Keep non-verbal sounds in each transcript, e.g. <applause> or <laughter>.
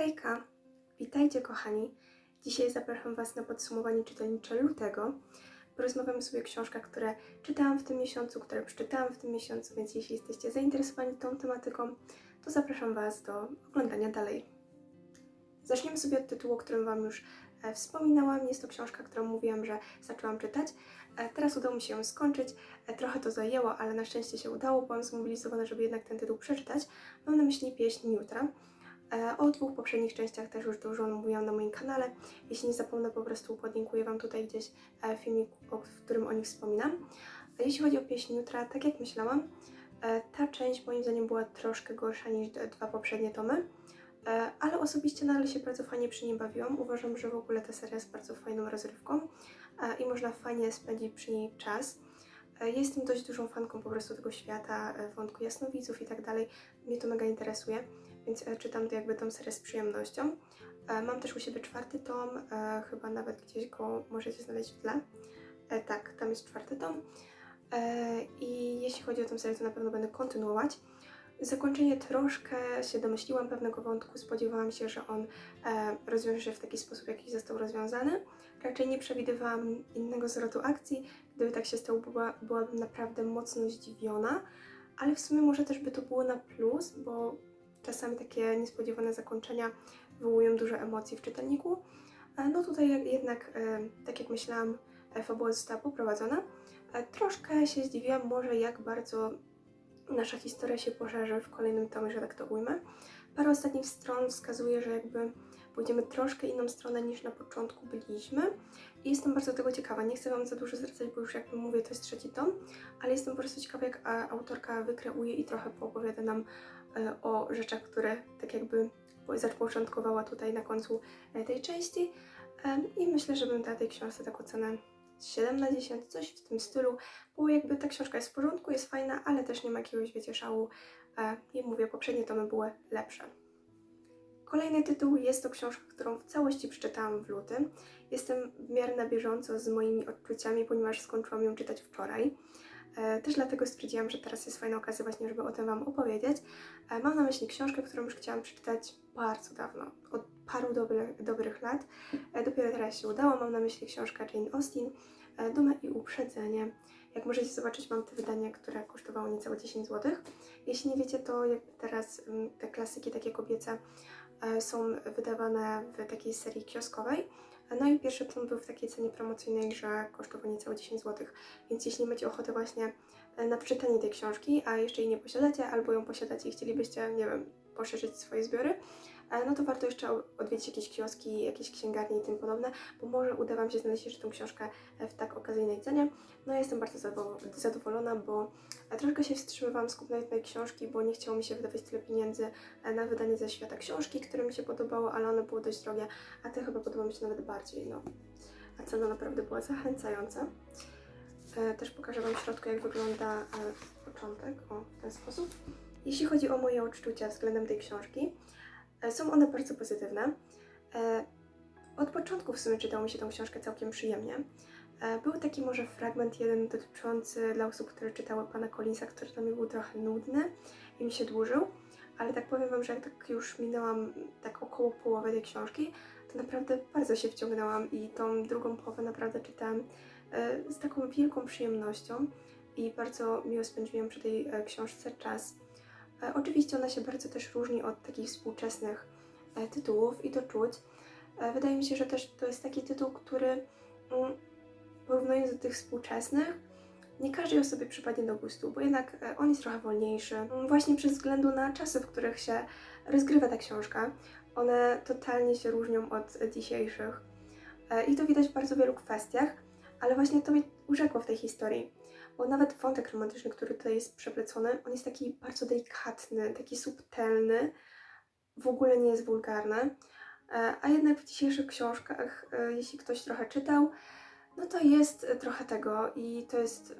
Hejka! Witajcie kochani! Dzisiaj zapraszam Was na podsumowanie czytelnicze lutego. Porozmawiamy sobie o książkach, które czytałam w tym miesiącu, które przeczytałam w tym miesiącu, więc jeśli jesteście zainteresowani tą tematyką, to zapraszam Was do oglądania dalej. Zaczniemy sobie od tytułu, o którym Wam już e, wspominałam. Jest to książka, którą mówiłam, że zaczęłam czytać. E, Teraz udało mi się ją skończyć. E, Trochę to zajęło, ale na szczęście się udało. Byłam zmobilizowana, żeby jednak ten tytuł przeczytać. Mam na myśli Pieśń Jutra. E, O dwóch poprzednich częściach też już dużo mówiłam na moim kanale. Jeśli nie zapomnę, po prostu podlinkuję Wam tutaj gdzieś e, filmik, w którym o nich wspominam. A Jeśli chodzi o Pieśń Jutra, tak jak myślałam, e, ta część moim zdaniem była troszkę gorsza niż dwa poprzednie tomy. Ale osobiście nadal się bardzo fajnie przy niej bawiłam. Uważam, że w ogóle ta seria jest bardzo fajną rozrywką i można fajnie spędzić przy niej czas. Jestem dość dużą fanką po prostu tego świata, wątku jasnowidzów i tak dalej. Mnie to mega interesuje, więc e, czytam to jakby tą serię z przyjemnością. E, Mam też u siebie czwarty tom, e, chyba nawet gdzieś go możecie znaleźć w tle. Tak, tam jest czwarty tom. I jeśli chodzi o tę serię, to na pewno będę kontynuować. Zakończenie troszkę się domyśliłam pewnego wątku, spodziewałam się, że on rozwiąże się w taki sposób, jaki został rozwiązany. Raczej nie przewidywałam innego zwrotu akcji. Gdyby tak się stało, była, byłabym naprawdę mocno zdziwiona, ale w sumie może też by to było na plus, bo czasami takie niespodziewane zakończenia wywołują dużo emocji w czytelniku. E, No tutaj jak- jednak, e, tak jak myślałam, e, fabuła została poprowadzona. Troszkę się zdziwiłam może, jak bardzo nasza historia się poszerzy w kolejnym tomie, że tak to ujmę. Parę ostatnich stron wskazuje, że jakby pójdziemy troszkę inną stronę niż na początku byliśmy i jestem bardzo tego ciekawa. Nie chcę Wam za dużo zwracać, bo już jakby mówię, to jest trzeci tom, ale jestem po prostu ciekawa, jak autorka wykreuje i trochę poopowiada nam o rzeczach, które tak jakby po- zapoczątkowała tutaj na końcu e, tej części. I myślę, że bym dała tej książce taką cenę 7 na 10, coś w tym stylu, bo jakby ta książka jest w porządku, jest fajna, ale też nie ma jakiegoś, wiecie, szału. E, I mówię, poprzednie tomy były lepsze. Kolejny tytuł jest to książka, którą w całości przeczytałam w lutym. Jestem w miarę na bieżąco z moimi odczuciami, ponieważ skończyłam ją czytać wczoraj. E, Też dlatego stwierdziłam, że teraz jest fajna okazja właśnie, żeby o tym Wam opowiedzieć. E, Mam na myśli książkę, którą już chciałam przeczytać bardzo dawno, od paru dobrych, dobrych lat. E, Dopiero teraz się udało. Mam na myśli książkę Jane Austen, Duma i Uprzedzenie. Jak możecie zobaczyć, mam te wydanie, które kosztowało niecałe 10 zł. Jeśli nie wiecie, to teraz mm, te klasyki takie kobiece są wydawane w takiej serii kioskowej. No i pierwszy tom był w takiej cenie promocyjnej, że kosztował niecałe 10 zł. Więc jeśli macie ochotę właśnie na przeczytanie tej książki, a jeszcze jej nie posiadacie, albo ją posiadacie i chcielibyście, nie wiem, poszerzyć swoje zbiory, e, no to warto jeszcze odwiedzić jakieś kioski, jakieś księgarnie i tym podobne, bo może uda Wam się znaleźć jeszcze tą książkę e, w tak okazyjnej cenie. No jestem bardzo zadowo- zadowolona, bo e, troszkę się wstrzymywałam z kupnem tej książki, bo nie chciało mi się wydawać tyle pieniędzy e, na wydanie ze świata książki, które mi się podobało, ale one były dość drogie, a te chyba podoba mi się nawet bardziej, no. A cena naprawdę była zachęcająca. E, Też pokażę Wam w środku, jak wygląda e, początek, o, w ten sposób. Jeśli chodzi o moje odczucia względem tej książki, e, są one bardzo pozytywne. Od początku w sumie czytało mi się tą książkę całkiem przyjemnie. Był taki może fragment jeden dotyczący dla osób, które czytały pana Collinsa, który dla mnie był trochę nudny i mi się dłużył, ale tak powiem Wam, że jak tak już minęłam tak około połowy tej książki, to naprawdę bardzo się wciągnęłam i tą drugą połowę naprawdę czytałam z taką wielką przyjemnością i bardzo miło spędziłam przy tej e, książce czas. E, Oczywiście ona się bardzo też różni od takich współczesnych e, tytułów i to czuć. Wydaje mi się, że też to jest taki tytuł, który mm, porównując do tych współczesnych, nie każdej osobie przypadnie do gustu, bo jednak on jest trochę wolniejszy. Mm, Właśnie przez względu na czasy, w których się rozgrywa ta książka. One totalnie się różnią od dzisiejszych. I to widać w bardzo wielu kwestiach, ale właśnie to mnie urzekło w tej historii. Bo nawet wątek romantyczny, który tutaj jest przeplecony, on jest taki bardzo delikatny, taki subtelny, w ogóle nie jest wulgarny. E, A jednak w dzisiejszych książkach, e, jeśli ktoś trochę czytał, no to jest e, trochę tego i to jest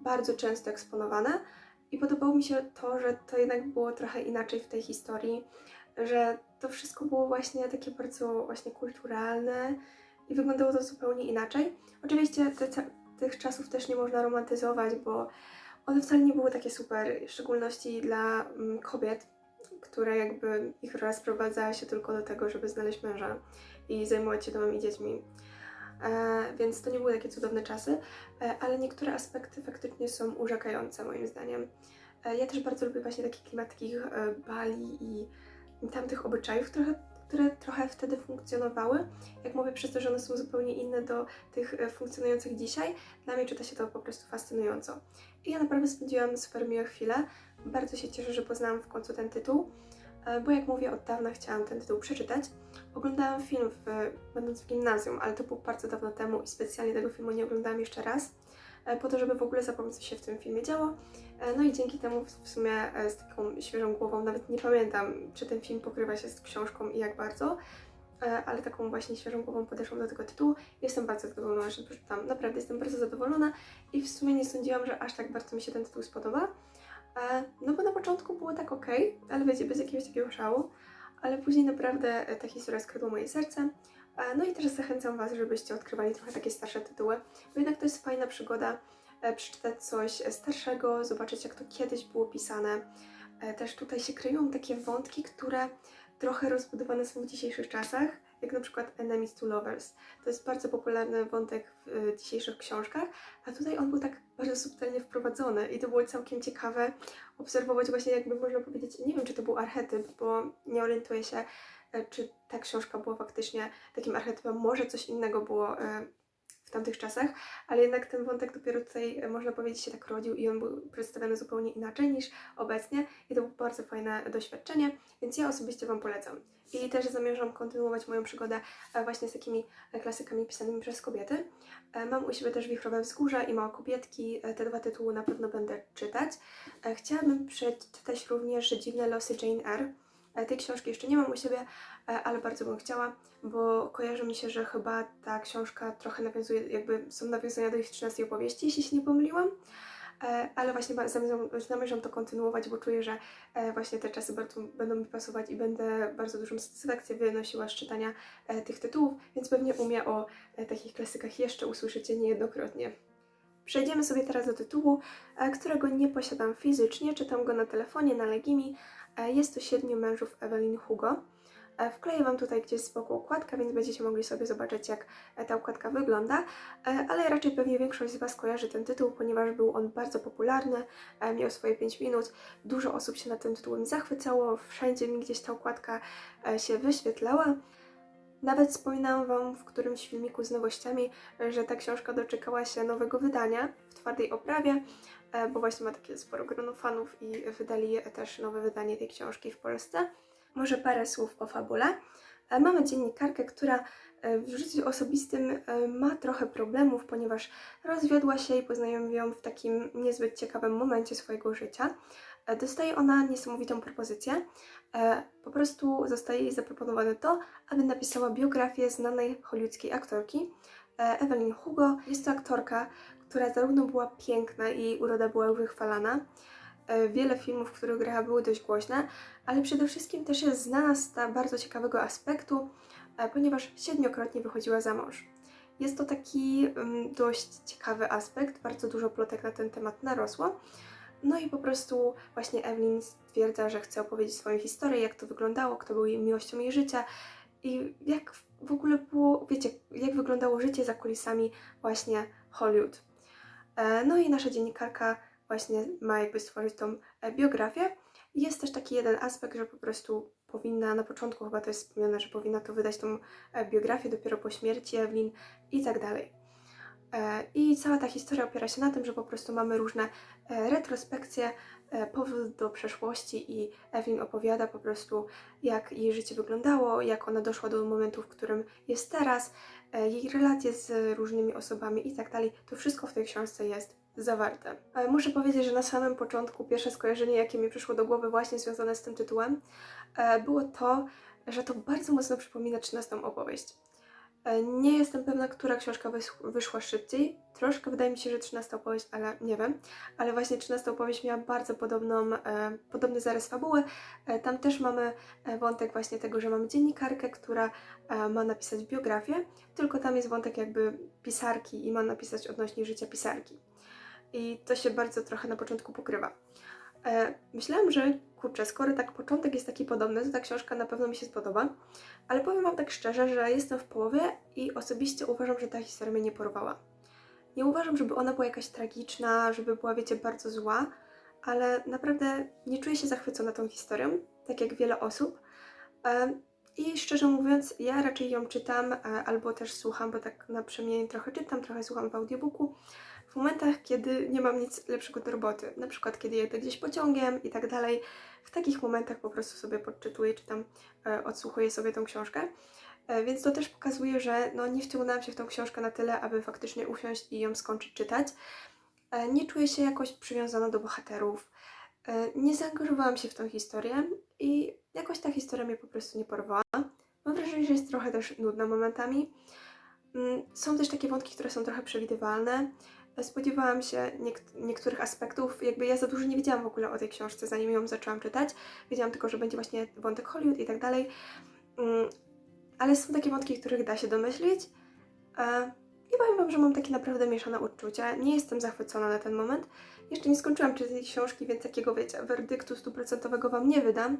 bardzo często eksponowane. I podobało mi się to, że to jednak było trochę inaczej w tej historii, że to wszystko było właśnie takie bardzo właśnie kulturalne i wyglądało to zupełnie inaczej. Oczywiście te, tych czasów też nie można romantyzować, bo one wcale nie były takie super, w szczególności dla mm, kobiet. które jakby ich rola sprowadzała się tylko do tego, żeby znaleźć męża i zajmować się domem i dziećmi. E, więc to nie były takie cudowne czasy, e, ale niektóre aspekty faktycznie są urzekające moim zdaniem. E, ja też bardzo lubię właśnie taki klimat takich e, bali i tamtych obyczajów, trochę, które trochę wtedy funkcjonowały. Jak mówię, przez to, że one są zupełnie inne do tych e, funkcjonujących dzisiaj, dla mnie czyta się to po prostu fascynująco. I ja naprawdę spędziłam super miłe chwile. Bardzo się cieszę, że poznałam w końcu ten tytuł, e, bo jak mówię, od dawna chciałam ten tytuł przeczytać. Oglądałam film, w, będąc w gimnazjum, ale to było bardzo dawno temu i specjalnie tego filmu nie oglądałam jeszcze raz, po to, żeby w ogóle zapomnieć, co się w tym filmie działo. E, No i dzięki temu w- sumie e, z taką świeżą głową, nawet nie pamiętam, czy ten film pokrywa się z książką i jak bardzo, e, ale taką właśnie świeżą głową podeszłam do tego tytułu. Jestem bardzo zadowolona, że przeczytam. Naprawdę jestem bardzo zadowolona i w sumie nie sądziłam, że aż tak bardzo mi się ten tytuł spodoba. E, No bo na początku było tak ok, ale wiecie, bez jakiegoś takiego szału, ale później naprawdę e, ta historia skradła moje serce. E, No i też zachęcam Was, żebyście odkrywali trochę takie starsze tytuły, bo jednak to jest fajna przygoda e, przeczytać coś starszego, zobaczyć jak to kiedyś było pisane. E, Też tutaj się kryją takie wątki, które trochę rozbudowane są w dzisiejszych czasach, jak na przykład Enemies to Lovers. To jest bardzo popularny wątek w dzisiejszych książkach, a tutaj on był tak bardzo subtelnie wprowadzony i to było całkiem ciekawe obserwować właśnie jakby można powiedzieć, nie wiem czy to był archetyp, bo nie orientuję się, czy ta książka była faktycznie takim archetypem, może coś innego było e, w tamtych czasach, ale jednak ten wątek dopiero tutaj, e, można powiedzieć, się tak rodził i on był przedstawiony zupełnie inaczej niż obecnie i to było bardzo fajne doświadczenie, więc ja osobiście Wam polecam. I też zamierzam kontynuować moją przygodę e, właśnie z takimi e, klasykami pisanymi przez kobiety. E, Mam u siebie też Wichrowe Wzgórza i Małe Kobietki. E, Te dwa tytuły na pewno będę czytać. E, Chciałabym przeczytać również Dziwne losy Jane Eyre. E, Tej książki jeszcze nie mam u siebie, e, ale bardzo bym chciała, bo kojarzy mi się, że chyba ta książka trochę nawiązuje, jakby są nawiązania do ich 13 opowieści, jeśli się nie pomyliłam. E, Ale właśnie zamierzam, to kontynuować, bo czuję, że właśnie te czasy bardzo będą mi pasować i będę bardzo dużą satysfakcję wynosiła z czytania tych tytułów, więc pewnie umie o e, takich klasykach jeszcze usłyszycie niejednokrotnie. Przejdziemy sobie teraz do tytułu, którego nie posiadam fizycznie, czytam go na telefonie, na Legimi. E, Jest to Siedmiu mężów Evelyn Hugo. E, Wkleję Wam tutaj gdzieś z boku okładkę, więc będziecie mogli sobie zobaczyć, jak e, ta okładka wygląda. Ale raczej pewnie większość z Was kojarzy ten tytuł, ponieważ był on bardzo popularny, miał swoje 5 minut. Dużo osób się nad tym tytułem zachwycało, wszędzie mi gdzieś ta okładka się wyświetlała. Nawet wspominałam Wam w którymś filmiku z nowościami, że ta książka doczekała się nowego wydania w twardej oprawie, e, bo właśnie ma takie sporo grono fanów i wydali też nowe wydanie tej książki w Polsce. Może parę słów o fabule. E, Mamy dziennikarkę, która e, w życiu osobistym ma trochę problemów, ponieważ rozwiodła się i poznajemy ją w takim niezbyt ciekawym momencie swojego życia. Dostaje ona niesamowitą propozycję. E, Po prostu zostaje jej zaproponowane to, aby napisała biografię znanej hollywoodzkiej aktorki e, Evelyn Hugo. Jest to aktorka, która zarówno była piękna i uroda była wychwalana. E, Wiele filmów, w których grała, były dość głośne, ale przede wszystkim też jest znana z bardzo ciekawego aspektu, ponieważ siedmiokrotnie wychodziła za mąż. Jest to taki mm, dość ciekawy aspekt, bardzo dużo plotek na ten temat narosło. No i po prostu właśnie Evelyn stwierdza, że chce opowiedzieć swoją historię, jak to wyglądało, kto był jej miłością jej życia i jak w ogóle było, wiecie, jak wyglądało życie za kulisami właśnie Hollywood. E, No i nasza dziennikarka właśnie ma jakby stworzyć tą e, biografię. Jest też taki jeden aspekt, że po prostu powinna, na początku chyba to jest wspomniane, że powinna to wydać tą e, biografię dopiero po śmierci Evelyn i tak dalej. E, I cała ta historia opiera się na tym, że po prostu mamy różne e, retrospekcje, e, powrót do przeszłości i Evelyn opowiada po prostu, jak jej życie wyglądało, jak ona doszła do momentu, w którym jest teraz, jej relacje z różnymi osobami i tak dalej. To wszystko w tej książce jest zawarte. Muszę powiedzieć, że na samym początku pierwsze skojarzenie, jakie mi przyszło do głowy właśnie związane z tym tytułem, było to, że to bardzo mocno przypomina 13 opowieść. E, Nie jestem pewna, która książka wys- wyszła szybciej. Troszkę wydaje mi się, że 13 opowieść, ale nie wiem. Ale właśnie 13 opowieść miała bardzo podobną, e, podobny zarys fabuły. E, tam też mamy e, wątek właśnie tego, że mamy dziennikarkę, która e, ma napisać biografię, tylko tam jest wątek jakby pisarki i ma napisać odnośnie życia pisarki. I to się bardzo trochę na początku pokrywa. E, myślałam, że kurczę, skoro tak początek jest taki podobny, to ta książka na pewno mi się spodoba. Ale powiem Wam tak szczerze, że jestem w połowie i osobiście uważam, że ta historia mnie nie porwała. Nie uważam, żeby ona była jakaś tragiczna, żeby była, wiecie, bardzo zła, ale naprawdę nie czuję się zachwycona tą historią, tak jak wiele osób. E, I szczerze mówiąc, ja raczej ją czytam e, albo też słucham, bo tak na przemianie trochę czytam, trochę słucham w audiobooku, w momentach, kiedy nie mam nic lepszego do roboty. Na przykład, kiedy jedę gdzieś pociągiem i tak dalej. W takich momentach po prostu sobie podczytuję, czy tam e, odsłuchuję sobie tą książkę. E, więc to też pokazuje, że no, nie wciągnęłam się w tą książkę na tyle, aby faktycznie usiąść i ją skończyć czytać. E, nie czuję się jakoś przywiązana do bohaterów. E, nie zaangażowałam się w tą historię i jakoś ta historia mnie po prostu nie porwała. Mam wrażenie, że jest trochę też nudna momentami. Mm, Są też takie wątki, które są trochę przewidywalne. Spodziewałam się niek- niektórych aspektów, jakby ja za dużo nie wiedziałam w ogóle o tej książce, zanim ją zaczęłam czytać. Wiedziałam tylko, że będzie właśnie wątek Hollywood i tak dalej. Mm, Ale są takie wątki, których da się domyślić. E, I powiem Wam, że mam takie naprawdę mieszane uczucia. Nie jestem zachwycona na ten moment. Jeszcze nie skończyłam czytać tej książki, więc takiego, wiecie, werdyktu stuprocentowego Wam nie wydam,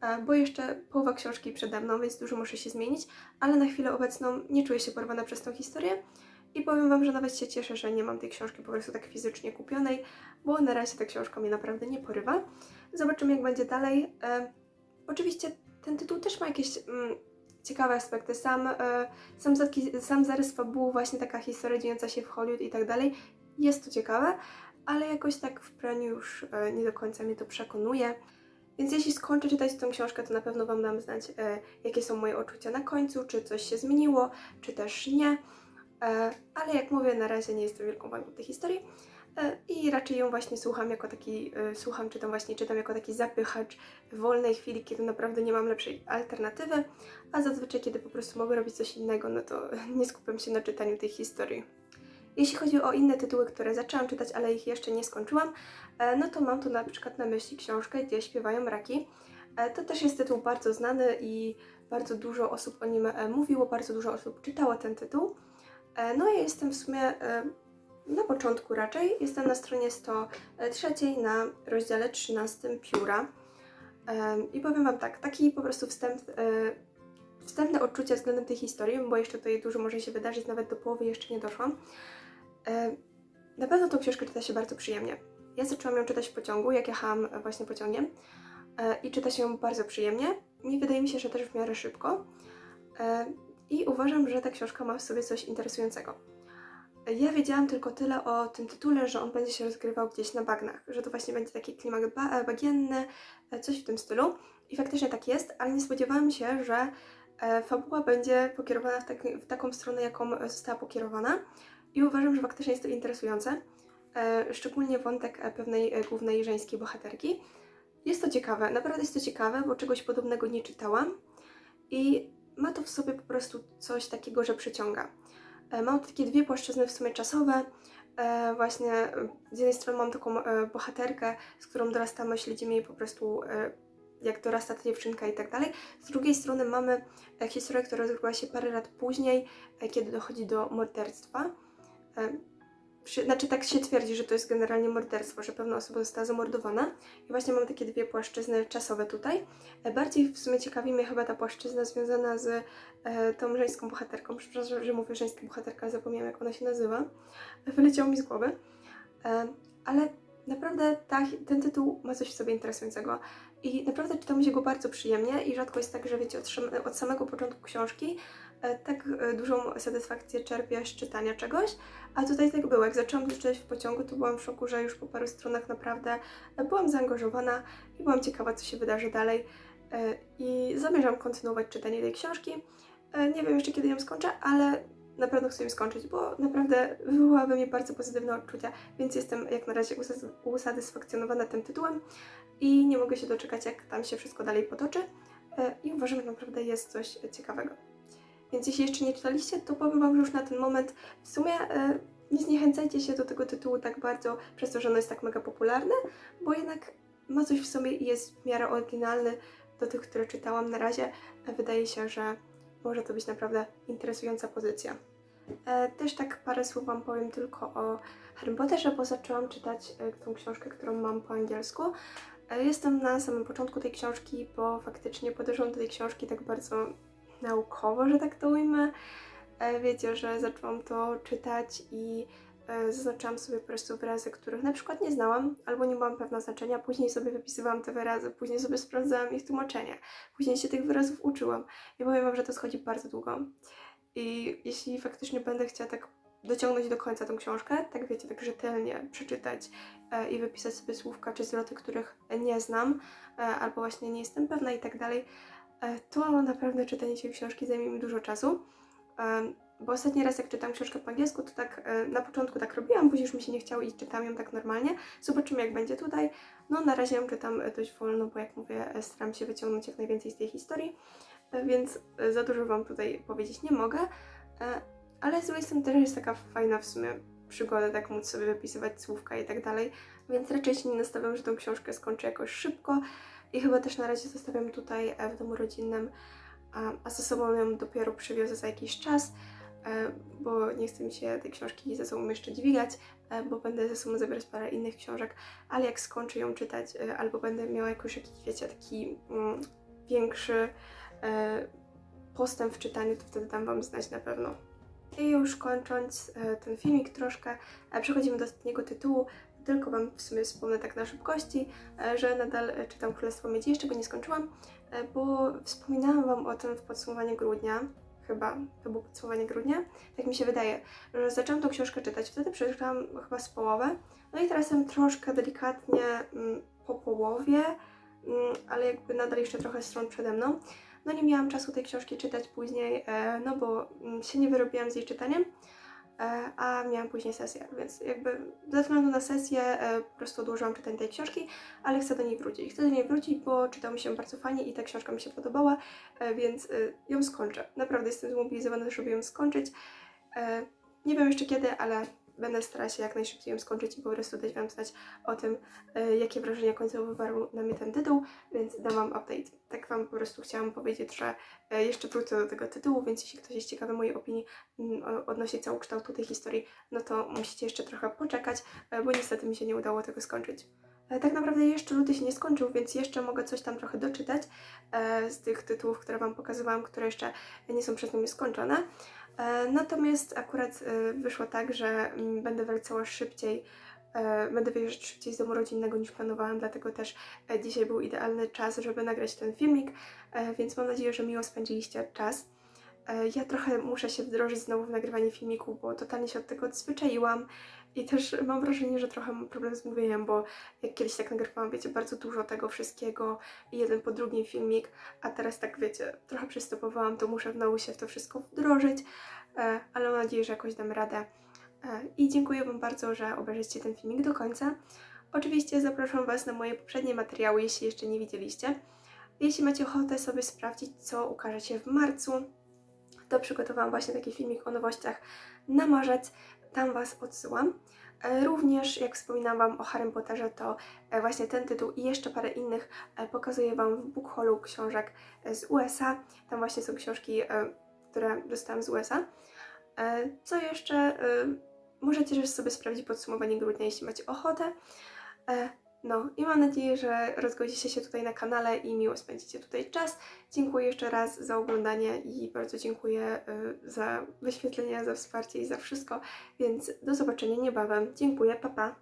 e, bo jeszcze połowa książki przede mną, więc dużo muszę się zmienić, ale na chwilę obecną nie czuję się porwana przez tą historię i powiem Wam, że nawet się cieszę, że nie mam tej książki po prostu tak fizycznie kupionej, bo na razie ta książka mnie naprawdę nie porywa. Zobaczymy, jak będzie dalej. E, oczywiście ten tytuł też ma jakieś mm, ciekawe aspekty. Sam, e, sam, zatki- sam zarys fabuły, właśnie taka historia dziejąca się w Hollywood i tak dalej, jest to ciekawe, ale jakoś tak w praniu już e, nie do końca mnie to przekonuje. Więc jeśli skończę czytać tę książkę, to na pewno Wam dam znać, e, jakie są moje odczucia na końcu, czy coś się zmieniło, czy też nie. E, ale jak mówię, na razie nie jestem wielką fanką tej historii e, i raczej ją właśnie słucham jako taki, e, słucham, czytam właśnie, czytam jako taki zapychacz w wolnej chwili, kiedy naprawdę nie mam lepszej alternatywy, a zazwyczaj, kiedy po prostu mogę robić coś innego, no to <laughs> nie skupiam się na czytaniu tej historii. Jeśli chodzi o inne tytuły, które zaczęłam czytać, ale ich jeszcze nie skończyłam, no to mam tu na przykład na myśli książkę, gdzie śpiewają raki. To też jest tytuł bardzo znany i bardzo dużo osób o nim mówiło, bardzo dużo osób czytało ten tytuł. E, No ja jestem w sumie e, na początku raczej, jestem na stronie 103 na rozdziale 13 pióra. I powiem Wam tak, taki po prostu wstęp, e, wstępne odczucia względem tej historii, bo jeszcze tutaj dużo może się wydarzyć, nawet do połowy jeszcze nie doszłam. E, Na pewno tą książkę czyta się bardzo przyjemnie. Ja zaczęłam ją czytać w pociągu, jak jechałam właśnie pociągiem e, i czyta się ją bardzo przyjemnie. I wydaje mi się, że też w miarę szybko. E, I uważam, że ta książka ma w sobie coś interesującego. Ja wiedziałam tylko tyle o tym tytule, że on będzie się rozgrywał gdzieś na bagnach, że to właśnie będzie taki klimat ba- bagienny, e, coś w tym stylu. I faktycznie tak jest, ale nie spodziewałam się, że e, fabuła będzie pokierowana w, taki, w taką stronę, jaką została pokierowana. I uważam, że faktycznie jest to interesujące. E, szczególnie wątek e, pewnej e, głównej żeńskiej bohaterki. Jest to ciekawe, naprawdę jest to ciekawe, bo czegoś podobnego nie czytałam. I ma to w sobie po prostu coś takiego, że przyciąga. E, Mam takie dwie płaszczyzny w sumie czasowe. E, Właśnie e, z jednej strony mam taką bohaterkę, z którą dorastamy, śledzimy jej po prostu jak dorasta ta dziewczynka i tak dalej. Z drugiej strony mamy historię, która rozgrywa się parę lat później, kiedy dochodzi do morderstwa. E, Znaczy tak się twierdzi, że to jest generalnie morderstwo, że pewna osoba została zamordowana. I właśnie mam takie dwie płaszczyzny czasowe tutaj. E, Bardziej w sumie ciekawi mnie chyba ta płaszczyzna związana z e, tą żeńską bohaterką. Przepraszam, że mówię żeńska bohaterka, zapomniałam jak ona się nazywa. Wyleciało mi z głowy. E, ale naprawdę ta, ten tytuł ma coś w sobie interesującego. I naprawdę czyta mi się go bardzo przyjemnie i rzadko jest tak, że wiecie, od, od samego początku książki e, tak e, dużą satysfakcję czerpię z czytania czegoś, a tutaj tak było. Jak zaczęłam to czytać w pociągu, to byłam w szoku, że już po paru stronach naprawdę e, byłam zaangażowana i byłam ciekawa, co się wydarzy dalej. E, I zamierzam kontynuować czytanie tej książki. E, Nie wiem jeszcze, kiedy ją skończę, ale na pewno chcę ją skończyć, bo naprawdę wywołała we mnie bardzo pozytywne odczucia, więc jestem jak na razie usat- usatysfakcjonowana tym tytułem i nie mogę się doczekać, jak tam się wszystko dalej potoczy. E, I uważam, że naprawdę jest coś ciekawego. Więc jeśli jeszcze nie czytaliście, to powiem Wam, że już na ten moment w sumie e, nie zniechęcajcie się do tego tytułu tak bardzo, przez to, że ono jest tak mega popularne, bo jednak ma coś w sobie i jest w miarę oryginalny do tych, które czytałam na razie. E, Wydaje się, że może to być naprawdę interesująca pozycja. E, też tak parę słów Wam powiem tylko o Harry Potterze, bo zaczęłam czytać e, tą książkę, którą mam po angielsku. E, jestem na samym początku tej książki, bo faktycznie podeszłam do tej książki tak bardzo naukowo, że tak to ujmę. E, wiecie, że zaczęłam to czytać i e, zaznaczyłam sobie po prostu wyrazy, których na przykład nie znałam, albo nie byłam pewna znaczenia, później sobie wypisywałam te wyrazy, później sobie sprawdzałam ich tłumaczenie, później się tych wyrazów uczyłam. I powiem Wam, że to schodzi bardzo długo. I jeśli faktycznie będę chciała tak dociągnąć do końca tą książkę, tak wiecie, tak rzetelnie przeczytać e, i wypisać sobie słówka czy zwroty, których nie znam, albo właśnie nie jestem pewna i tak dalej, to naprawdę czytanie tej książki zajmie mi dużo czasu. E, bo ostatni raz jak czytałam książkę po angielsku, to tak e, na początku tak robiłam, później już mi się nie chciało i czytam ją tak normalnie. Zobaczymy jak będzie tutaj. No na razie ją czytam e, dość wolno, bo jak mówię, e, staram się wyciągnąć jak najwięcej z tej historii, e, więc e, za dużo Wam tutaj powiedzieć nie mogę. E, ale z drugiej strony też jest taka fajna w sumie przygoda, tak móc sobie wypisywać słówka i tak dalej, więc raczej się nie nastawiam, że tą książkę skończę jakoś szybko i chyba też na razie zostawiam tutaj e, w domu rodzinnym, a, ze sobą ją dopiero przywiozę za jakiś czas, e, bo nie chcę mi się tej książki ze sobą jeszcze dźwigać, e, bo będę ze sobą zabierać parę innych książek, ale jak skończę ją czytać, albo będę miała jakoś jakiś, wiecie, taki mm, większy postęp w czytaniu, to wtedy dam Wam znać na pewno. I już kończąc ten filmik troszkę, przechodzimy do ostatniego tytułu. Tylko Wam w sumie wspomnę tak na szybkości, e, że nadal e, czytam Królestwo Miedzi, jeszcze go nie skończyłam, e, bo wspominałam Wam o tym w podsumowaniu grudnia, chyba to było podsumowanie grudnia, tak mi się wydaje, że zaczęłam tą książkę czytać, wtedy przeczytałam chyba z połowę, no i teraz jestem troszkę delikatnie mm, po połowie, mm, ale jakby nadal jeszcze trochę stron przede mną. No nie miałam czasu tej książki czytać później, no bo mm, się nie wyrobiłam z jej czytaniem, a miałam później sesję, więc jakby ze względu na sesję e, po prostu odłożyłam czytanie tej książki, ale chcę do niej wrócić. Chcę do niej wrócić, bo czytało mi się bardzo fajnie i ta książka mi się podobała, e, więc e, ją skończę. Naprawdę jestem zmobilizowana, żeby ją skończyć. E, Nie wiem jeszcze kiedy, ale będę starała się jak najszybciej ją skończyć i po prostu dać Wam znać o tym, e, jakie wrażenia końcowe wywarł na mnie ten tytuł, więc dam Wam update. Tak Wam po prostu chciałam powiedzieć, że e, jeszcze wrócę do tego tytułu, więc jeśli ktoś jest ciekawy mojej opinii mm, odnośnie całokształtu tej historii, no to musicie jeszcze trochę poczekać, e, bo niestety mi się nie udało tego skończyć. Tak naprawdę jeszcze luty się nie skończył, więc jeszcze mogę coś tam trochę doczytać z tych tytułów, które Wam pokazywałam, które jeszcze nie są przez mnie skończone. E, Natomiast akurat e, wyszło tak, że mm, będę wracała szybciej, e, będę wyjeżdżać szybciej z domu rodzinnego niż planowałam, dlatego też dzisiaj był idealny czas, żeby nagrać ten filmik, więc mam nadzieję, że miło spędziliście czas. E, Ja trochę muszę się wdrożyć znowu w nagrywanie filmiku, bo totalnie się od tego odzwyczaiłam i też mam wrażenie, że trochę mam problem z mówieniem, bo jak kiedyś tak nagrywałam, wiecie, bardzo dużo tego wszystkiego i jeden po drugim filmik, a teraz tak, wiecie, trochę przystopowałam, to muszę znowu się w to wszystko wdrożyć, e, ale mam nadzieję, że jakoś dam radę. E, I dziękuję Wam bardzo, że obejrzycie ten filmik do końca. Oczywiście zapraszam Was na moje poprzednie materiały, jeśli jeszcze nie widzieliście. Jeśli macie ochotę sobie sprawdzić, co ukaże się w marcu, to przygotowałam właśnie taki filmik o nowościach na marzec. Tam Was odsyłam. E, Również, jak wspominałam Wam o Harry Potterze, to e, właśnie ten tytuł i jeszcze parę innych e, pokazuję Wam w bookholu książek e, z USA. Tam właśnie są książki, które dostałam z USA. Co jeszcze? Możecie też sobie sprawdzić podsumowanie grudnia, jeśli macie ochotę. No i mam nadzieję, że rozgodzicie się tutaj na kanale i miło spędzicie tutaj czas. Dziękuję jeszcze raz za oglądanie i bardzo dziękuję y, za wyświetlenia, za wsparcie i za wszystko. Więc do zobaczenia niebawem. Dziękuję, pa pa!